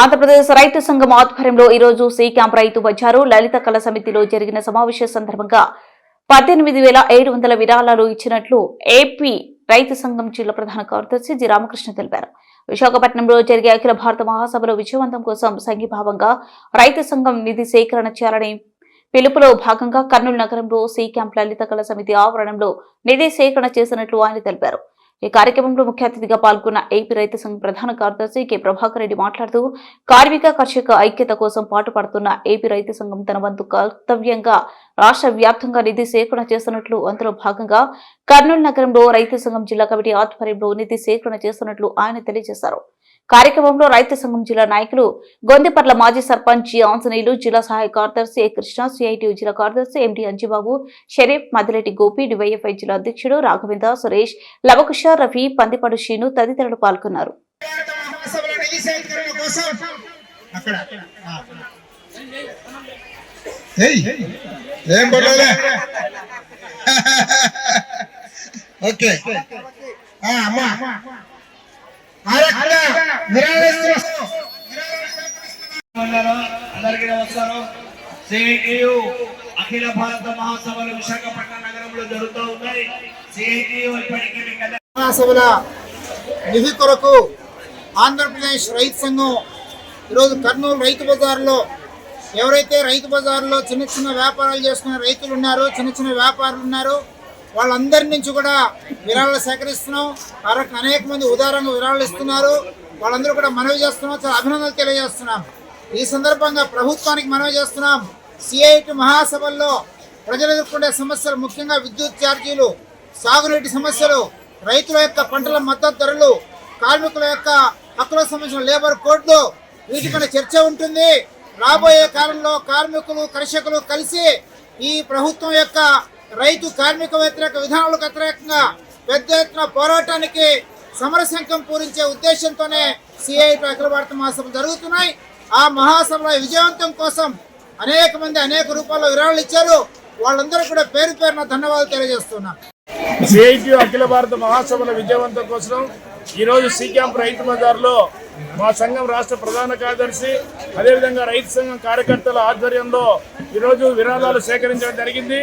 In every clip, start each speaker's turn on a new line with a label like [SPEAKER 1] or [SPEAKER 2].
[SPEAKER 1] ఆంధ్రప్రదేశ్ రైతు సంఘం ఆధ్వర్యంలో ఈరోజు సి క్యాంప్ రైతు బజారు లలిత కళ సమితిలో జరిగిన సమావేశ సందర్భంగా పద్దెనిమిది వేల ఏడు వందల విరాళాలు ఇచ్చినట్లు ఏపీ రైతు సంఘం జిల్లా ప్రధాన కార్యదర్శి జి రామకృష్ణ తెలిపారు. విశాఖపట్నంలో జరిగే అఖిల భారత మహాసభలో విజయవంతం కోసం సంఘీభావంగా రైతు సంఘం నిధి సేకరణ చేయాలని పిలుపులో భాగంగా కర్నూలు నగరంలో సి క్యాంప్ లలిత కళ సమితి ఆవరణంలో నిధి సేకరణ చేసినట్లు ఆయన తెలిపారు. ఈ కార్యక్రమంలో ముఖ్య అతిథిగా పాల్గొన్న ఏపీ రైతు సంఘం ప్రధాన కార్యదర్శి కె. ప్రభాకర్ రెడ్డి మాట్లాడుతూ కార్మిక కర్షక ఐక్యత కోసం పాటుపడుతున్న ఏపీ రైతు సంఘం తన వంతు కర్తవ్యంగా రాష్ట్ర వ్యాప్తంగా నిధి సేకరణ చేస్తున్నట్లు అందులో భాగంగా కర్నూలు నగరంలో రైతు సంఘం జిల్లా కమిటీ ఆధ్వర్యంలో నిధి సేకరణ చేస్తున్నట్లు ఆయన తెలియజేశారు. కార్యక్రమంలో రైతు సంఘం జిల్లా నాయకులు గొందెపర్ల మాజీ సర్పంచ్ ఆంజనేయులు జిల్లా సహాయ కార్యదర్శి ఏ కృష్ణ సిఐటి జిల్లా కార్యదర్శి ఎండి అంజిబాబు షరీఫ్ మదిరెడ్డి గోపి డివైఎఫ్ఐ జిల్లా అధ్యక్షుడు రాఘవేంద్ర సురేష్ లవకుష రఫీ పందిపడు శ్రీను తదితరులు పాల్గొన్నారు.
[SPEAKER 2] భారత నిధి సేకరణ కోసం అక్కడ ఆ. ఏయ్, ఏం పర్లేదు ఓకే ఆ, అమ్మా కార్యక్రమ విరాళిస్తున్నాం.
[SPEAKER 3] ఉన్నారు. అందరికీ నమస్కారం సిఐటియు అఖిల భారత మహాసభలు విశాఖపట్నం నగరంలో జరుగుతూ ఉన్నాయి. సిఐటియు ఇప్పటికీ
[SPEAKER 2] మహాసభల నిధి కొరకు ఆంధ్రప్రదేశ్ రైతు సంఘం ఈరోజు కర్నూలు రైతు బజార్లో ఎవరైతే రైతు బజార్లో చిన్న చిన్న వ్యాపారాలు చేసుకునే రైతులు ఉన్నారో చిన్న చిన్న వ్యాపారులు ఉన్నారో వాళ్ళందరి నుంచి కూడా విరాళాలు సేకరిస్తున్నాం. ఆ అనేక మంది ఉదారంగా విరాళాలు ఇస్తున్నారు. వాళ్ళందరూ కూడా మనవి చేస్తున్నాం. చాలా అభినందనలు తెలియజేస్తున్నాం. ఈ సందర్భంగా ప్రభుత్వానికి మనవి చేస్తున్నాం. సిఐటి మహాసభల్లో ప్రజలు ఎదుర్కొనే సమస్యలు ముఖ్యంగా విద్యుత్ ఛార్జీలు సాగునీటి సమస్యలు రైతుల యొక్క పంటల మద్దతు ధరలు కార్మికుల యొక్క హక్కులకు సంబంధించిన లేబర్ కోడ్లు వీటిపైన చర్చ ఉంటుంది. రాబోయే కాలంలో కార్మికులు కర్షకులు కలిసి ఈ ప్రభుత్వం యొక్క రైతు కార్మిక వ్యతిరేక విధానాలకు వ్యతిరేకంగా పెద్ద ఎత్తున పోరాటానికి సమరశంఖం పూరించే ఉద్దేశంతోనే సిఐటి అఖిల భారత మహాసభలు జరుగుతున్నాయి. ఆ మహాసభల విజయవంతం కోసం అనేక మంది అనేక రూపాల్లో విరాళాలు ఇచ్చారు. వాళ్ళందరూ కూడా పేరు పేరున ధన్యవాదాలు తెలియజేస్తున్నాను
[SPEAKER 4] సిఐటి అఖిల భారత మహాసభల విజయవంతం కోసం ఈరోజు సి క్యాంప్ రైతు బజార్లో మా సంఘం రాష్ట్ర ప్రధాన కార్యదర్శి అదేవిధంగా రైతు సంఘం కార్యకర్తల ఆధ్వర్యంలో ఈరోజు విరాళాలు సేకరించడం జరిగింది.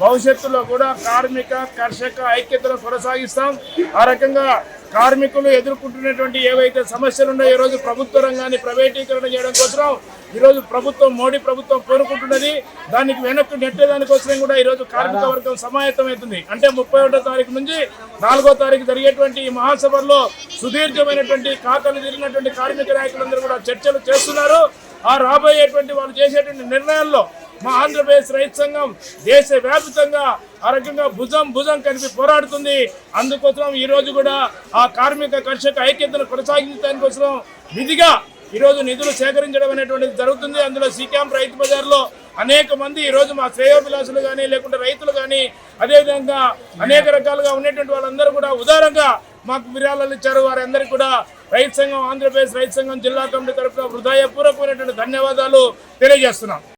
[SPEAKER 4] భవిష్యత్తులో కూడా కార్మిక కర్షక ఐక్యతను కొనసాగిస్తాం. ఆ రకంగా కార్మికులు ఎదుర్కొంటున్నటువంటి ఏవైతే సమస్యలు ఉన్నాయో ఈరోజు ప్రభుత్వ రంగాన్ని ప్రైవేటీకరణ చేయడం కోసం ఈరోజు ప్రభుత్వం మోడీ ప్రభుత్వం కోరుకుంటున్నది. దానికి వెనక్కి నెట్టేదానికోసమే కూడా ఈరోజు కార్మిక వర్గం సమాయత్తమవుతుంది అంటే ముప్పై ఒకటో తారీఖు నుంచి నాలుగో తారీఖు జరిగేటువంటి ఈ మహాసభల్లో సుదీర్ఘమైనటువంటి ఖాతాలు తిరిగినటువంటి కార్మిక నాయకులందరూ కూడా చర్చలు చేస్తున్నారు. ఆ రాబోయేటువంటి వాళ్ళు చేసేటువంటి నిర్ణయాల్లో మా ఆంధ్రప్రదేశ్ రైతు సంఘం దేశ వ్యాప్తంగా ఆ రకంగా భుజం భుజం కలిపి పోరాడుతుంది. అందుకోసం ఈరోజు కూడా ఆ కార్మిక కర్షక ఐక్యతను కొనసాగించడానికి కోసం విధిగా ఈరోజు నిధులు సేకరించడం అనేటువంటిది జరుగుతుంది. అందులో సీక్యాంప్ రైతు బజార్లో అనేక మంది ఈరోజు మా శ్రేయోభిలాసులు కానీ లేకుంటే రైతులు కానీ అదేవిధంగా అనేక రకాలుగా ఉన్నటువంటి వాళ్ళందరూ కూడా ఉదారంగా మాకు విరాళాలు ఇచ్చారు. వారందరికీ కూడా రైతు సంఘం ఆంధ్రప్రదేశ్ రైతు సంఘం జిల్లా కమిటీ తరఫున హృదయపూర్వకమైనటువంటి ధన్యవాదాలు తెలియజేస్తున్నాం.